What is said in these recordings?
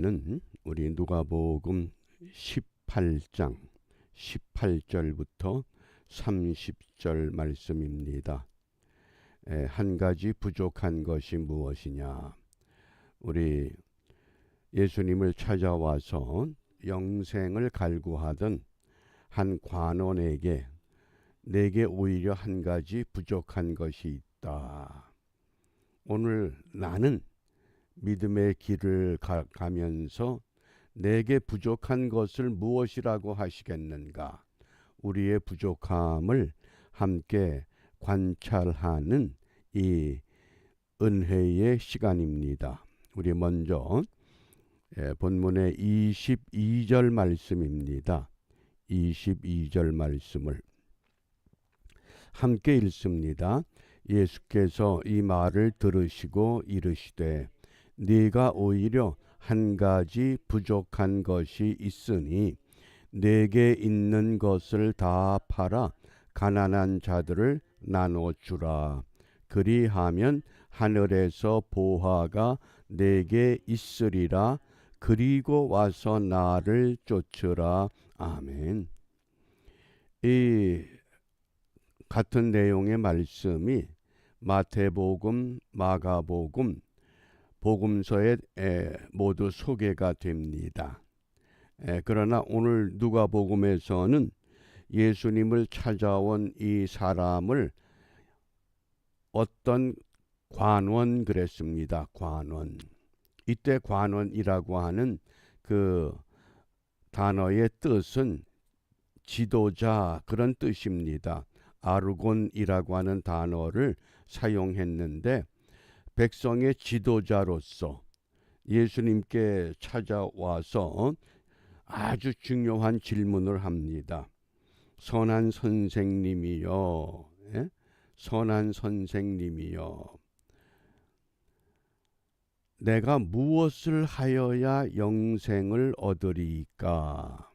는 우리 누가복음 18장 18절부터 30절 말씀입니다. 에, 한 가지 부족한 것이 무엇이냐? 우리 예수님을 찾아와서 영생을 갈구하던 한 관원에게 내게 오히려 한 가지 부족한 것이 있다. 오늘 나는 믿음의 길을 가, 가면서 내게 부족한 것을 무엇이라고 하시겠는가? 우리의 부족함을 함께 관찰하는 이 은혜의 시간입니다. 우리 먼저 예, 본문의 22절 말씀입니다. 22절 말씀을 함께 읽습니다. 예수께서 이 말을 들으시고 이르시되 네가 오히려 한 가지 부족한 것이 있으니 내게 있는 것을 다 팔아 가난한 자들을 나눠 주라. 그리하면 하늘에서 보화가 내게 있으리라. 그리고 와서 나를 쫓으라. 아멘. 이 같은 내용의 말씀이 마태복음, 마가복음, 복음서에 모두 소개가 됩니다. 그러나 오늘 누가복음에서는 예수님을 찾아온 이 사람을 어떤 관원 그랬습니다. 관원. 이때 관원이라고 하는 그 단어의 뜻은 지도자 그런 뜻입니다. 아르곤이라고 하는 단어를 사용했는데 백성의 지도자로서 예수님께 찾아와서 아주 중요한 질문을 합니다. 선한 선생님이요. 예? 선한 선생님이요. 내가 무엇을 하여야 영생을 얻으리까?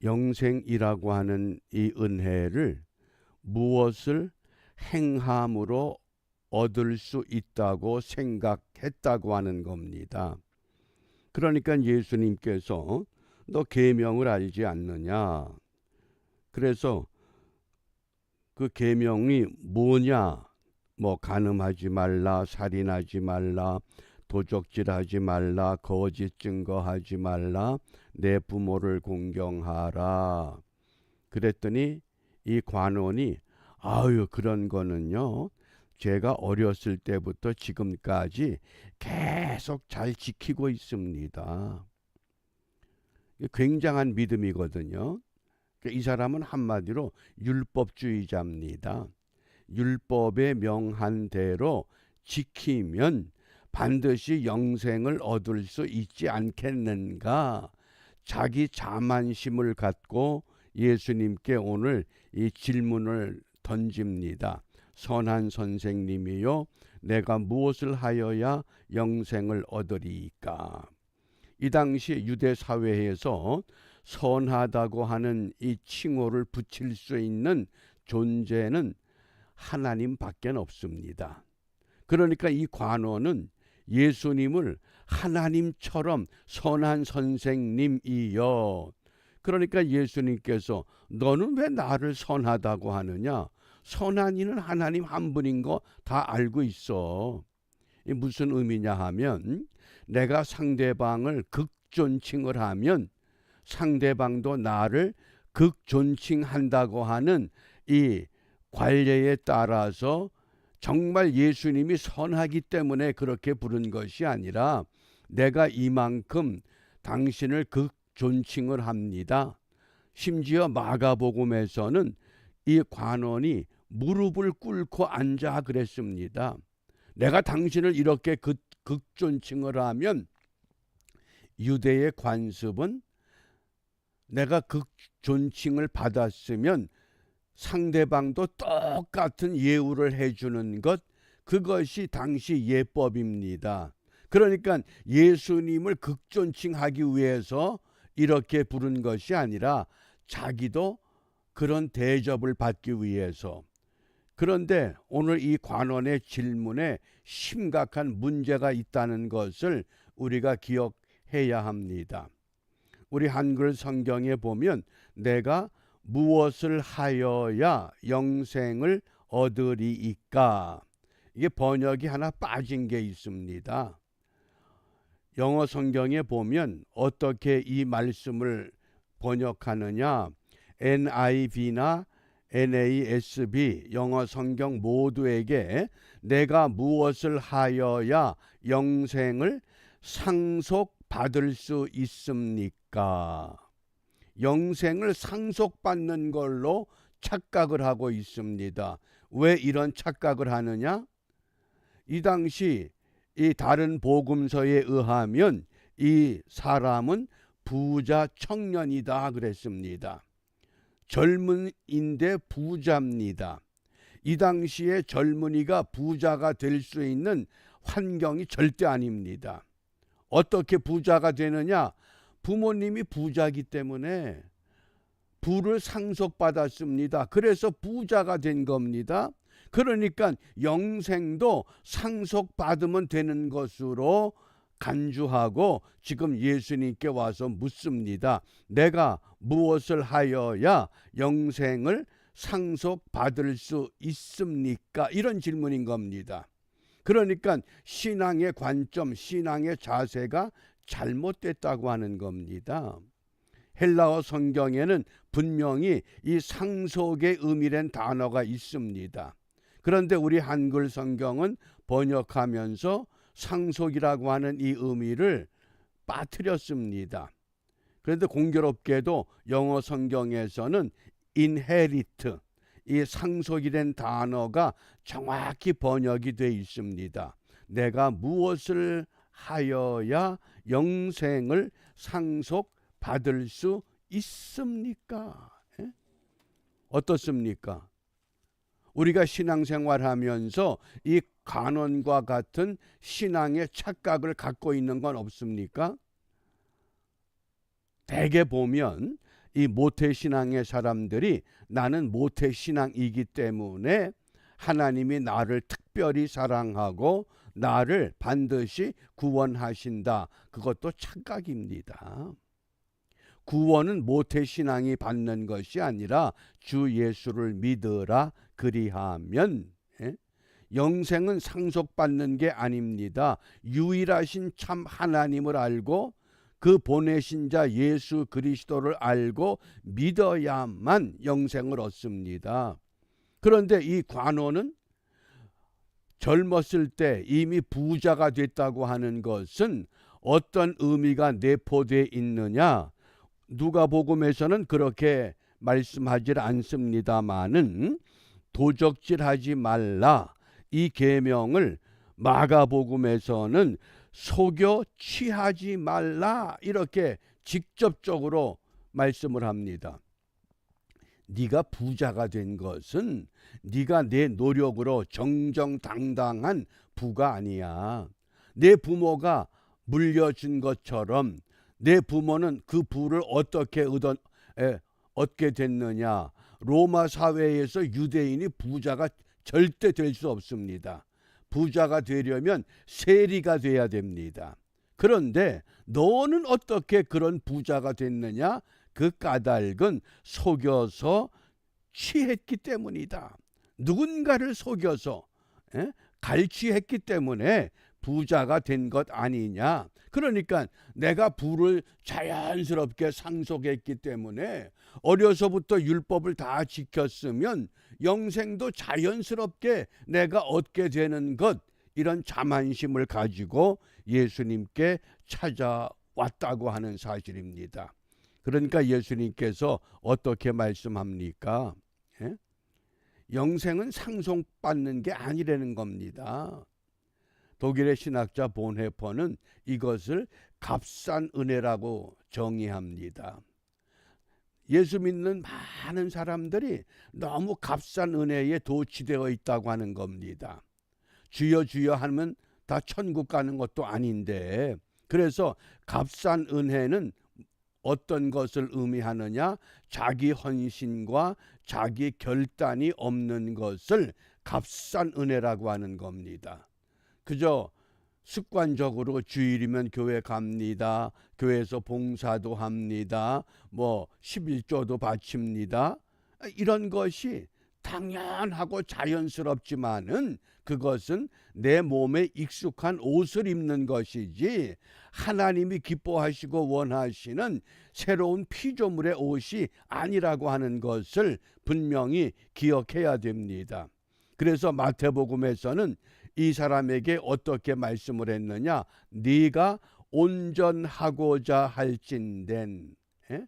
영생이라고 하는 이 은혜를 무엇을 행함으로 얻을 수 있다고 생각했다고 하는 겁니다. 그러니까 예수님께서 너 계명을 알지 않느냐? 그래서 그 계명이 뭐냐? 뭐 간음하지 말라, 살인하지 말라, 도적질하지 말라, 거짓 증거하지 말라, 내 부모를 공경하라. 그랬더니 이 관원이 아유 그런 거는요. 제가 어렸을 때부터 지금까지 계속 잘 지키고 있습니다. 굉장한 믿음이거든요. 이 사람은 한마디로 율법주의자입니다. 율법의 명한 대로 지키면 반드시 영생을 얻을 수 있지 않겠는가? 자기 자만심을 갖고 예수님께 오늘 이 질문을 던집니다. 선한 선생님이요, 내가 무엇을 하여야 영생을 얻으리까? 이 당시 유대 사회에서 선하다고 하는 이 칭호를 붙일 수 있는 존재는 하나님밖에 없습니다. 그러니까 이 관원은 예수님을 하나님처럼 선한 선생님이여. 그러니까 예수님께서 너는 왜 나를 선하다고 하느냐? 선한 이는 하나님 한 분인 거 다 알고 있어. 무슨 의미냐 하면 내가 상대방을 극존칭을 하면 상대방도 나를 극존칭한다고 하는 이 관례에 따라서 정말 예수님이 선하기 때문에 그렇게 부른 것이 아니라 내가 이만큼 당신을 극존칭을 합니다. 심지어 마가복음에서는 이 관원이 무릎을 꿇고 앉아 그랬습니다. 내가 당신을 이렇게 극존칭을 하면 유대의 관습은 내가 극존칭을 받았으면 상대방도 똑같은 예우를 해주는 것, 그것이 당시 예법입니다. 그러니까 예수님을 극존칭하기 위해서 이렇게 부른 것이 아니라 자기도 그런 대접을 받기 위해서 그런데 오늘 이 관원의 질문에 심각한 문제가 있다는 것을 우리가 기억해야 합니다. 우리 한글 성경에 보면 내가 무엇을 하여야 영생을 얻으리이까? 이게 번역이 하나 빠진 게 있습니다. 영어 성경에 보면 어떻게 이 말씀을 번역하느냐? NIV나 NASB 영어 성경 모두에게 내가 무엇을 하여야 영생을 상속받을 수 있습니까? 영생을 상속받는 걸로 착각을 하고 있습니다. 왜 이런 착각을 하느냐? 이 당시 이 다른 복음서에 의하면 이 사람은 부자 청년이다 그랬습니다. 젊은인데 부자입니다. 이 당시에 젊은이가 부자가 될 수 있는 환경이 절대 아닙니다. 어떻게 부자가 되느냐? 부모님이 부자기 때문에 부를 상속받았습니다. 그래서 부자가 된 겁니다. 그러니까 영생도 상속받으면 되는 것으로 간주하고 지금 예수님께 와서 묻습니다. 내가 무엇을 하여야 영생을 상속받을 수 있습니까? 이런 질문인 겁니다. 그러니까 신앙의 관점, 신앙의 자세가 잘못됐다고 하는 겁니다. 헬라어 성경에는 분명히 이 상속의 의미란 단어가 있습니다. 그런데 우리 한글 성경은 번역하면서 상속이라고 하는 이 의미를 빠뜨렸습니다. 그런데 공교롭게도 영어 성경에서는 inherit 이 상속이 된 단어가 정확히 번역이 되어 있습니다. 내가 무엇을 하여야 영생을 상속받을 수 있습니까? 예? 어떻습니까? 우리가 신앙생활하면서 이 간원과 같은 신앙의 착각을 갖고 있는 건 없습니까? 대개 보면 이 모태 신앙의 사람들이 나는 모태 신앙이기 때문에 하나님이 나를 특별히 사랑하고 나를 반드시 구원하신다. 그것도 착각입니다. 구원은 모태 신앙이 받는 것이 아니라 주 예수를 믿으라 그리하면 예? 영생은 상속받는 게 아닙니다. 유일하신 참 하나님을 알고 그 보내신 자 예수 그리스도를 알고 믿어야만 영생을 얻습니다. 그런데 이 관원은 젊었을 때 이미 부자가 됐다고 하는 것은 어떤 의미가 내포되어 있느냐? 누가복음에서는 그렇게 말씀하지 않습니다마는 도적질하지 말라 이 계명을 마가복음에서는 속여 취하지 말라 이렇게 직접적으로 말씀을 합니다. 네가 부자가 된 것은 네가 내 노력으로 정정당당한 부가 아니야. 내 부모가 물려준 것처럼 내 부모는 그 부를 어떻게 얻어, 에, 얻게 됐느냐. 로마 사회에서 유대인이 부자가 절대 될 수 없습니다. 부자가 되려면 세리가 돼야 됩니다. 그런데 너는 어떻게 그런 부자가 됐느냐? 그 까닭은 속여서 취했기 때문이다. 누군가를 속여서 에? 갈취했기 때문에 부자가 된 것 아니냐. 그러니까 내가 부를 자연스럽게 상속했기 때문에 어려서부터 율법을 다 지켰으면 영생도 자연스럽게 내가 얻게 되는 것 이런 자만심을 가지고 예수님께 찾아왔다고 하는 사실입니다. 그러니까 예수님께서 어떻게 말씀합니까? 예? 영생은 상속받는 게 아니라는 겁니다. 독일의 신학자 본헤퍼는 이것을 값싼 은혜라고 정의합니다. 예수 믿는 많은 사람들이 너무 값싼 은혜에 도취되어 있다고 하는 겁니다. 주여 주여 하면 다 천국 가는 것도 아닌데 그래서 값싼 은혜는 어떤 것을 의미하느냐? 자기 헌신과 자기 결단이 없는 것을 값싼 은혜라고 하는 겁니다. 그저 습관적으로 주일이면 교회 갑니다. 교회에서 봉사도 합니다. 뭐 11조도 바칩니다. 이런 것이 당연하고 자연스럽지만은 그것은 내 몸에 익숙한 옷을 입는 것이지 하나님이 기뻐하시고 원하시는 새로운 피조물의 옷이 아니라고 하는 것을 분명히 기억해야 됩니다. 그래서 마태복음에서는 이 사람에게 어떻게 말씀을 했느냐? 네가 온전하고자 할진된 에?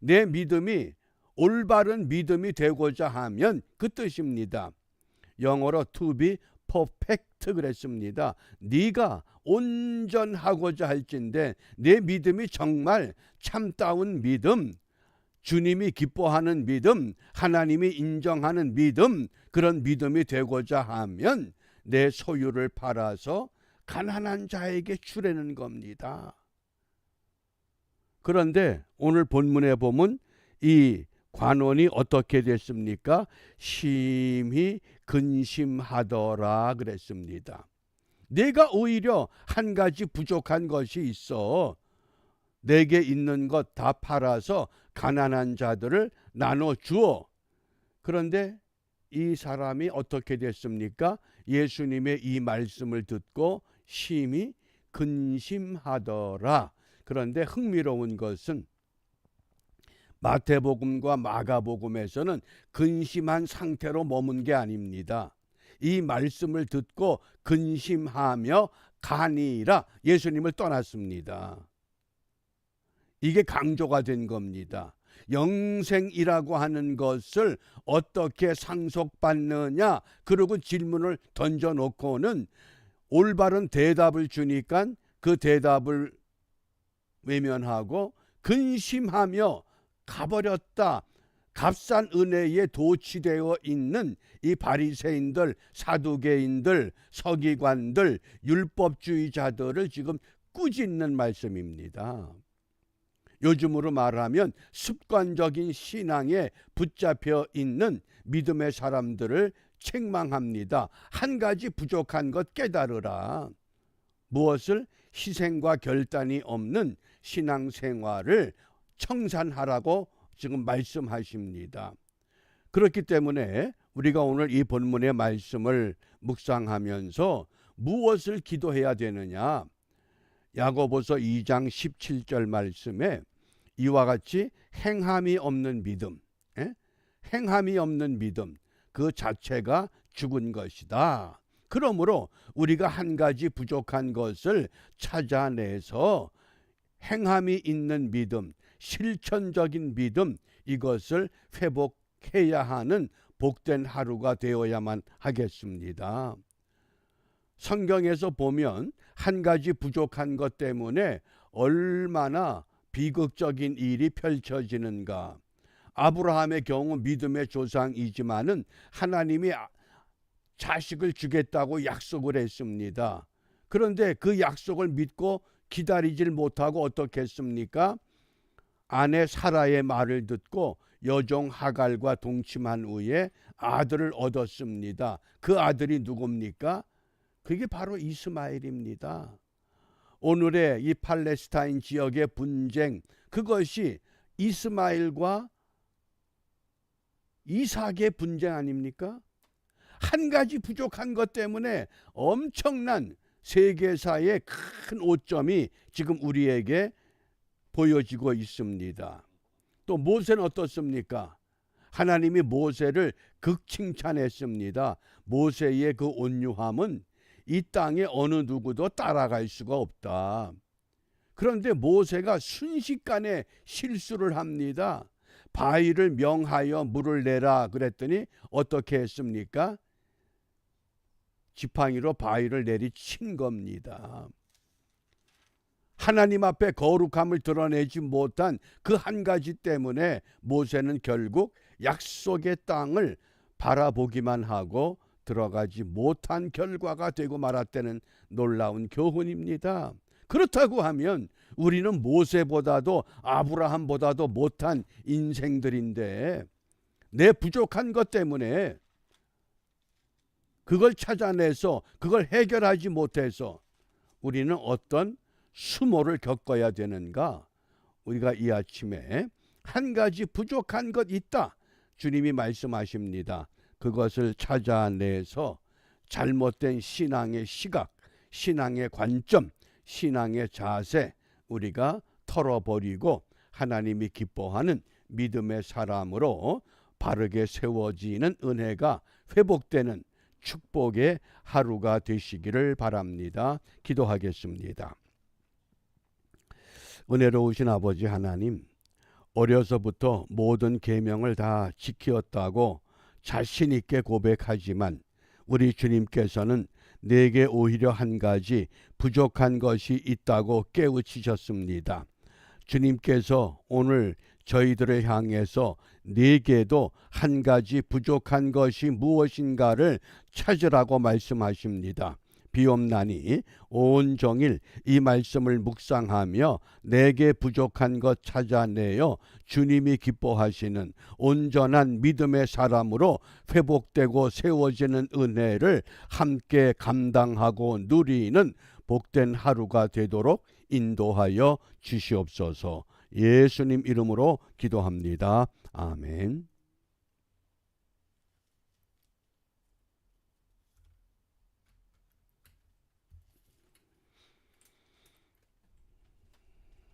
내 믿음이 올바른 믿음이 되고자 하면 그 뜻입니다. 영어로 to be perfect 그랬습니다. 네가 온전하고자 할진데 내 믿음이 정말 참다운 믿음, 주님이 기뻐하는 믿음, 하나님이 인정하는 믿음, 그런 믿음이 되고자 하면 내 소유를 팔아서 가난한 자에게 주라는 겁니다. 그런데 오늘 본문에 보면 이 관원이 어떻게 됐습니까? 심히 근심하더라 그랬습니다. 내가 오히려 한 가지 부족한 것이 있어. 내게 있는 것 다 팔아서 가난한 자들을 나눠 주어. 그런데 이 사람이 어떻게 됐습니까? 예수님의 이 말씀을 듣고 심히 근심하더라. 그런데 흥미로운 것은 마태복음과 마가복음에서는 근심한 상태로 머문 게 아닙니다. 이 말씀을 듣고 근심하며 가니라 예수님을 떠났습니다. 이게 강조가 된 겁니다. 영생이라고 하는 것을 어떻게 상속받느냐 그러고 질문을 던져놓고는 올바른 대답을 주니까 그 대답을 외면하고 근심하며 가버렸다. 값싼 은혜에 도취되어 있는 이 바리새인들, 사두개인들, 서기관들, 율법주의자들을 지금 꾸짖는 말씀입니다. 요즘으로 말하면 습관적인 신앙에 붙잡혀 있는 믿음의 사람들을 책망합니다. 한 가지 부족한 것 깨달으라. 무엇을 희생과 결단이 없는 신앙생활을 청산하라고 지금 말씀하십니다. 그렇기 때문에 우리가 오늘 이 본문의 말씀을 묵상하면서 무엇을 기도해야 되느냐? 야고보서 2장 17절 말씀에 이와 같이 행함이 없는 믿음, 에? 행함이 없는 믿음 그 자체가 죽은 것이다. 그러므로 우리가 한 가지 부족한 것을 찾아내서 행함이 있는 믿음, 실천적인 믿음 이것을 회복해야 하는 복된 하루가 되어야만 하겠습니다. 성경에서 보면 한 가지 부족한 것 때문에 얼마나 비극적인 일이 펼쳐지는가. 아브라함의 경우 믿음의 조상이지만은 하나님이 자식을 주겠다고 약속을 했습니다. 그런데 그 약속을 믿고 기다리질 못하고 어떻게 했습니까? 아내 사라의 말을 듣고 여종 하갈과 동침한 후에 아들을 얻었습니다. 그 아들이 누굽니까? 그게 바로 이스마엘입니다. 오늘의 이 팔레스타인 지역의 분쟁 그것이 이스마엘과 이삭의 분쟁 아닙니까? 한 가지 부족한 것 때문에 엄청난 세계사의 큰 오점이 지금 우리에게 보여지고 있습니다. 또 모세는 어떻습니까? 하나님이 모세를 극칭찬했습니다. 모세의 그 온유함은 이 땅에 어느 누구도 따라갈 수가 없다. 그런데 모세가 순식간에 실수를 합니다. 바위를 명하여 물을 내라 그랬더니 어떻게 했습니까? 지팡이로 바위를 내리친 겁니다. 하나님 앞에 거룩함을 드러내지 못한 그 한 가지 때문에 모세는 결국 약속의 땅을 바라보기만 하고 들어가지 못한 결과가 되고 말았다는 놀라운 교훈입니다. 그렇다고 하면 우리는 모세보다도 아브라함보다도 못한 인생들인데 내 부족한 것 때문에 그걸 찾아내서 그걸 해결하지 못해서 우리는 어떤 수모를 겪어야 되는가? 우리가 이 아침에 한 가지 부족한 것 있다. 주님이 말씀하십니다. 그것을 찾아내서 잘못된 신앙의 시각, 신앙의 관점, 신앙의 자세 우리가 털어버리고 하나님이 기뻐하는 믿음의 사람으로 바르게 세워지는 은혜가 회복되는 축복의 하루가 되시기를 바랍니다. 기도하겠습니다. 은혜로우신 아버지 하나님, 어려서부터 모든 계명을 다 지키었다고 자신 있게 고백하지만 우리 주님께서는 내게 오히려 한 가지 부족한 것이 있다고 깨우치셨습니다. 주님께서 오늘 저희들을 향해서 내게도 한 가지 부족한 것이 무엇인가를 찾으라고 말씀하십니다. 비옵나니 온종일 이 말씀을 묵상하며 내게 부족한 것 찾아내어 주님이 기뻐하시는 온전한 믿음의 사람으로 회복되고 세워지는 은혜를 함께 감당하고 누리는 복된 하루가 되도록 인도하여 주시옵소서 예수님 이름으로 기도합니다. 아멘.